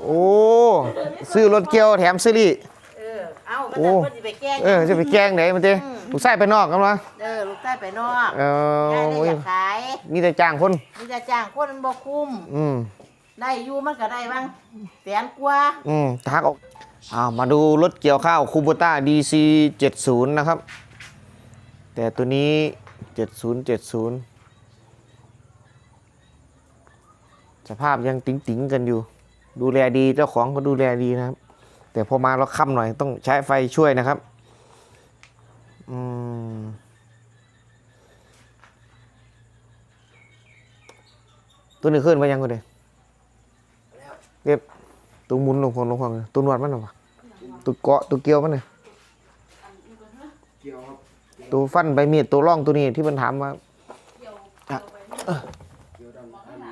โอ้ซื้อรถเกี่ยวแถมซื้อลี่เออ เอาก็โอ้จะเพิ่นสิไปแกล้งเออจะไปแกล้งไหนมันเต้ลูกชายไปนอกกันวะเออ ลูกชายไปนอกเออยายเลยอยากขายมีแต่จ้างคนมีแต่จ้างคนมันบ่คุ้ม อืม ได้อยู่มันก็ได้บ้างแสนกว่า อืมทักออกอ้าวมาดูรถเกี่ยวข้าวคูโบต้า DC 70 นะครับ แต่ตัวนี้ 7070 สภาพยังติ๋งๆกันอยู่ ดูแลดีเจ้าของก็ดูแลดีนะครับ แต่พอมาเราค่ำหน่อยต้องใช้ไฟช่วยนะครับอืมตัวนี้ขึ้นไปยังก็ได้เรียบตัวหมุนลงพงลงพงตัวหนวดมันหรอวะตัวเกาะตัวเกลียวมันน่ะเกี่ยวครับตัวฟันใบมีดตัวร่องตัวนี้ที่มันถามว่าเกี่ยวดำอัน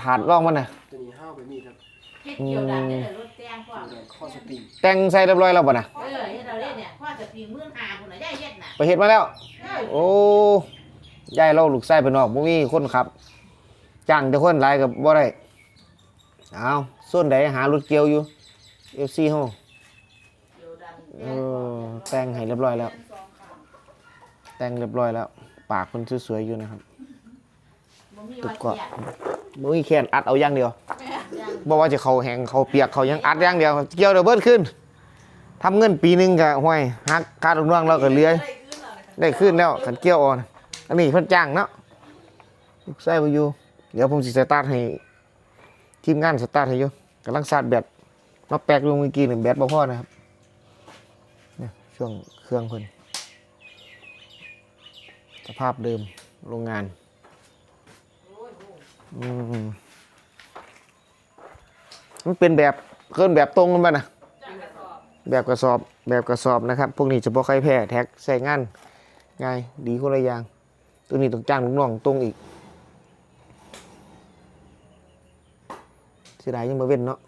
ถาดร่องมันน่ะตัวนี้ห้าวไปมีดครับเฮ็ดเกี่ยวดันเนี่ยรถแตงพ่อเกี่ยวดำข้อสปริงแต่งใส่เรียบร้อยแล้วป่ะน่ะเออเฮ็ดเราเล่นเนี่ยพ่อจะปีมื่นหาพุ่นน่ะยายเฮ็ดน่ะไปเห็ดมาแล้ว เออโอ้ยายเราลูกไส้ไปนอกบ่มีคนขับจ้างแต่คนหลายกับบ่ได้เอาส่วนใดหารถเกี่ยวอยู่ FC เฮาเกี่ยวดันเออแต่งให้เรียบร้อยแล้ว แต่งเรียบร้อยแล้ว ปากมันสวยๆอยู่นะครับบ่มี ตุว่ากเกาะเกียดบ่มีแค่นอัดเอาอย่างเดียวยังบ่ว่าจะเขาแห้งเขาเปียกเขายังอัดอย่างเดียว เกี่ยวเดี๋ยวเบิดขึ้นทำเงินปีหนึงก็ห้วยหักค่าดอกน้องเราก็เหลือได้ขึ้นแล้วขันเกี่ยวเอ่อนอันนี้เพิ่นจ้างเนาะลูกไส้บ่อยู่ เดี๋ยวผมสิสตาร์ทให้ทีมงานสตาร์ทให้อยู่กำลังสาดแบตมาแปลกลงเมื่อกี้นี่แบตบ่พอนะครับเนี่ยช่วงเครื่องเพิ่นสภาพเดิมโรงงานอื มันเป็นแบบเคลื่อนแบบตรงกันไปนะแบบกระสอบแบบกระสอบนะครับ พวกนี้เฉพาะใครแพ้แท็กใส่งานง่ายดีคนละอย่างตัวนี้ต้องจ้างลูกน้องตรงอีกเสียดายยังมาเว้นเนาะ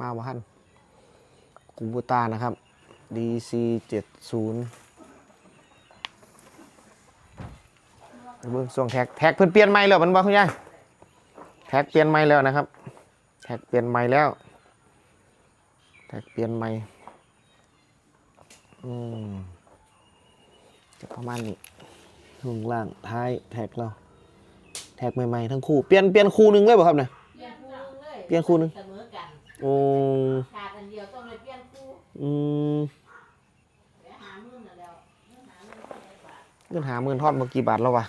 มาบ่ทันกูบูตานะครับ DC 70เบิ่งส่งแท็กแท็กเพิ่นเปลี่ยนใหม่แล้วมันบ่คุณยาย ท็กเปลี่ยนใหม่แล้วนะครับ แท็กเปลี่ยนใหม่แล้ว แท็กเปลี่ยนใหม่อืมจะประมาณนี้ช่วงล่างท้ายแท็กเรา แท็กใหม่ๆทั้งคู่เปลี่ยนเปลี่ยนคู่หนึ่งเลยป่ะครับเนี่ยเปลี่ยนคู่นึงเลยเปลี่ยนคู่นึงเสมอกันโอ้ขาดอันเดียวต้องเลยเปลี่ยนคู่อืมเดี๋ยวหามื่นน่ะแล้วเดี๋ยวหามื่นเท่าไหร่บาทเงินหาหมื่นทอดมากี่บาทแล้ววะ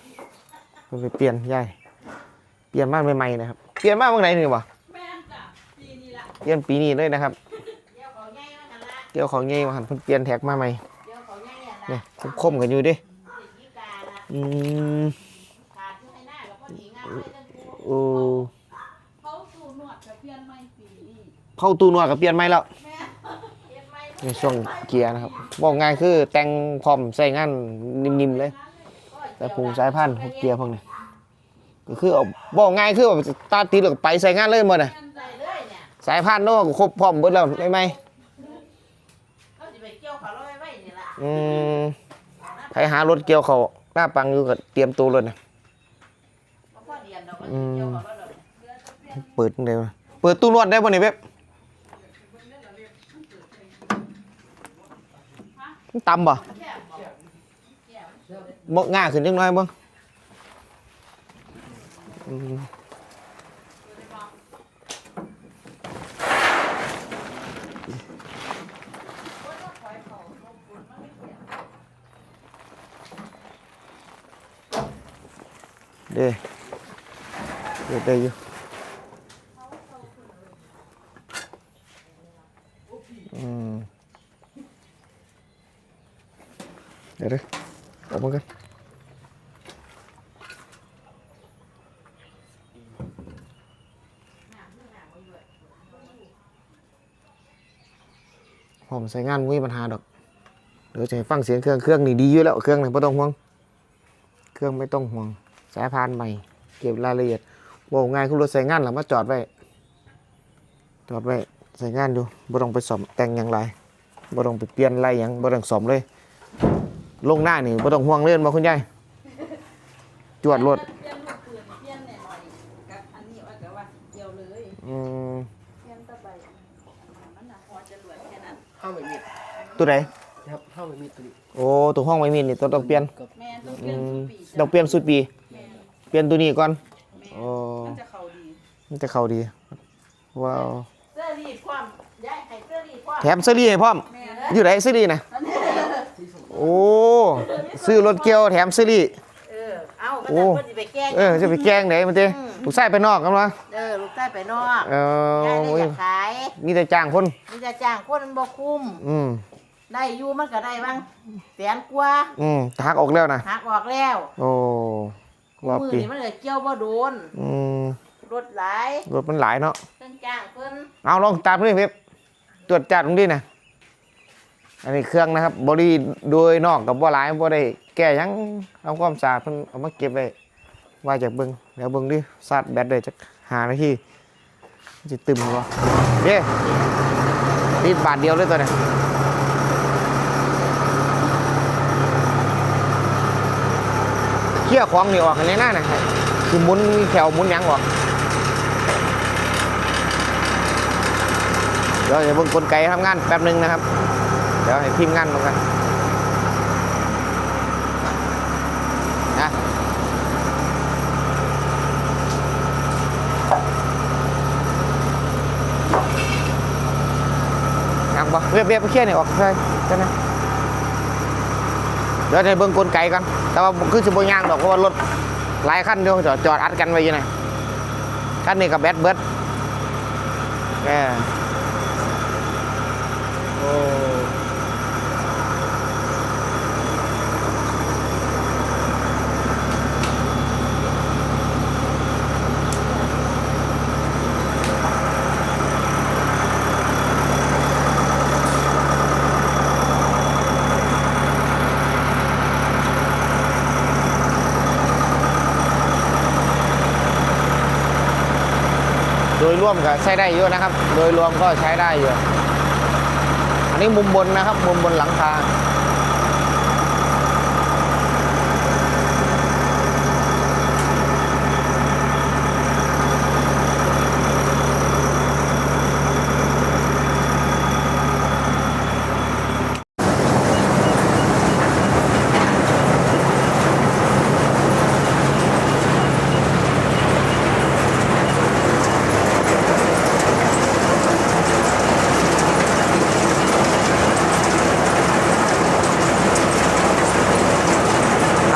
มันไปเปลี่ยนย่าย เปลี่ยนมากใหม่ๆนะครับ เปลี่ยนมากเมื่อไหร่นี่วะแม่นจ้ะปีนี้ละเปลี่ยนปีนี้เลยนะครับ เดี๋ยวเขาใหญ่มากันละเดี๋ยวของเงี้ยมาหันเพิ่นเปลี่ยนแท็กมาใหม่เดี๋ยวเขาใหญ่อะละเนี่ยคมๆกันอยู่เดิเด็กยี่กาละอืมขาดที่ให้หน้ากับพ่อหญิงามเลยทั้งคู่โอ้เขาสูนวดกับเพียนไม่ปีนี้เข้าตู้นวดกับเปลี่ยนใหม่แล้ว แม่เปลี่ยนไหมในช่วงเกียร์นะครับบอกง่ายคือแต่งพร้อมใส่งานนิ่มๆเลย แต่ปรุงสายพันธุ์พวกเกียร์พวกนี้ ก็คือเอาบอกง่ายคือว่าตาตีแล้วก็ไปใส่งานเลยหมดน่ะใส่เลยเนี่ยสายพันธุ์เนาะก็ครบพร้อมหมดแล้วไม่ไหมเขาจะไปเกี่ยวเขาแล้วไว้ไว้นี่ละอืมใครหารถเกี่ยวเขาหน้าปังอยู่ก็เตรียมตัวเลยนะเพราะพ่อเดียนเราก็สิเกี่ยวเขาแล้วเดี๋ยวเปิดเดี๋ยวเปิดตู้นวดได้บ่เนี่ยเว็บมันต่ำบ่แค่บอกแค่บ่ง่ายขึ้นจังน้อยเบ่งอืม เด้เด้ได้อยู่อืมเดี๋ยวเด้อออกมากัน ผมใช้งานไม่มีปัญหาดอก เดี๋ยวจะให้ฟังเสียงเครื่องเครื่องนี่ดีอยู่แล้วเครื่องนี่ไม่ต้องห่วง เครื่องไม่ต้องห่วง สายพานใหม่ เก็บรายละเอียดบอกง่ายคุณรถใส่งานหรือมาจอดไว้ จอดไว้ใส่งานอยู่บ่ต้องไปซ่อมแต่งอย่างไรบ่ต้องไปเปลี่ยนอะไรอย่างบ่ต้องซ่อมเลย ลงหน้านี่บ่ต้องห่วงเลื่อนมาคุณยายจวดรถ ตัวไหนครับเข้าไปมีดตัวนี้โอ้ตัวห้องไม่มีนี่ตัวต้องเปลี่ยนกับแม่นต้องเปอืลี่ยนมทุกปีต้องเปลี่ยนสุดปี แม่นเปลี่ยนตัวนี้ก่อนแม่นโอ้มันจะเข้าดีมันจะเข้าดี ว้าว เสื้อรีดความย้ายให้เสื้อรีดความแถมเสื้อรีให้พร้อม แม่นอยู่ไหนเสื้อรีนะโอ้ซื้อรถเกียวแถมเสื้อรี เออเอาก็โอ้ จะเพิ่นสิไปแกล้งเออจะไปแกล้งไหนมันเต้ถูกใส่ไปนอกกันวะเออลูกใต้ไปนอกเออยายเลยอยากขายมีแต่จ้างคน มีจะจ้างคนมันบ่คุ้มอืม ได้อยู่มันก็ได้บ้างแสนกว่าอืมหักออกแล้วนะหักออกแล้วโอ้รอบมือปีนี่มันเลยเกี่ยวบ่โดนอืมรถหลายรถมันหลายเนาะเพิ่นจ้างเพิ่นเอาลองตามด้วยเว็บตรวจจัดตรงนี้นะอันนี้เครื่องนะครับบริโดยนอกกับบ่หลายบ่ได้แก้หยังทำความสะอาดเพิ่นเอามาเก็บไว้ว่าจากเบิ่งเดี๋ยวเบิ่งดิซาดแบตได้จักหานาทีมันสิตึมบ่เย้รีดบาทเดียวเลยตัวเนี้เขี่ยของนี่ออกในหน้านะคือมุนแถวมุนยังออกเดี๋ยวจะเบิ่งกลไกทำงานแป๊บหนึงนะครับ เดี๋ยวให้ทีมพ์งานลงกันนะยังบ่เรียบเรียบเคลียร์นี่ออกเลยกันนะเดี๋ยวจะเบิ่งกลไกกัน แต่ว่าคือสิบย่างดอกเพราะว่ารถหลายคันเดียวจอดจอดอัดกันไว้ยังไงคันนี้กับแบตเบิดแหมโอ้ ยรวมก็ใช้ได้เยอะนะครับ โดยรวมก็ใช้ได้อยู่อันนี้มุมบนนะครับ มุมบนหลังคา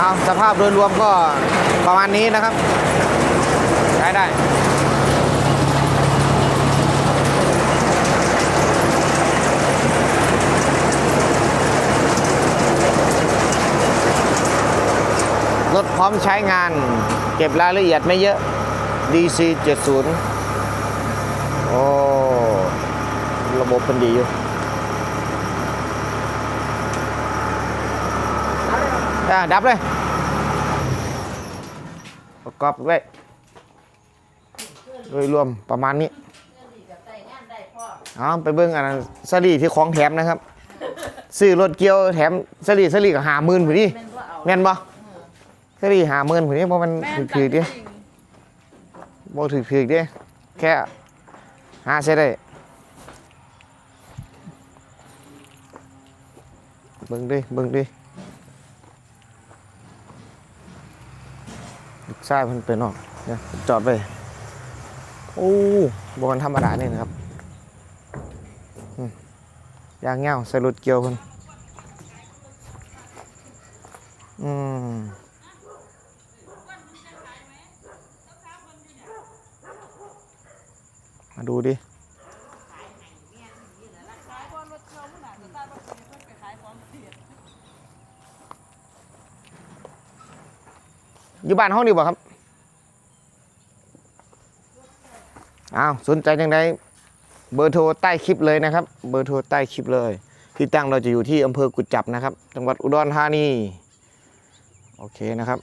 เอาสภาพโดยรวมก็ประมาณนี้นะครับ ใช้ได้รถพร้อมใช้งาน เก็บรายละเอียดไม่เยอะ DC 70โอ้ระบบเป็นดีอยู่อะดับเลย ปรอบด้วยโดยรวมประมาณนี้เอรีดกับใส่งาได้พ่อไปเบิ้งอันนั้นสลีที่ของแถมนะครับซื้อรถเกียวแถมสลีสลีก็หาหมื่นผู้นบ่เอาแม่นบ่สลีหาหมื่นผู้ดิเพราะมันถือถือดิบ่ถือถือดิแค่หาใช้ได้เบิ่งดิเบิ่งดิ ใชายเพิ่นเปนออกเนี่ยจอดไปโอ้บอลธรรมดาเนี่ยนะครับยางเงาใส่รถเกี่ยวเพิ่นอืมมาดูดิ ขายบอลรถเช่าพุ่นน่ะจะตายบ่สิเพิ่นไปขายของเสีย อยู่บ้านห้องดีบ่ครับอ้าวสนใจยังไงเบอร์โทรใต้คลิปเลยนะครับ เบอร์โทรใต้คลิปเลย ที่ตั้งเราจะอยู่ที่อำเภอกุดจับนะครับ จังหวัดอุดรธานี โอเคนะครับ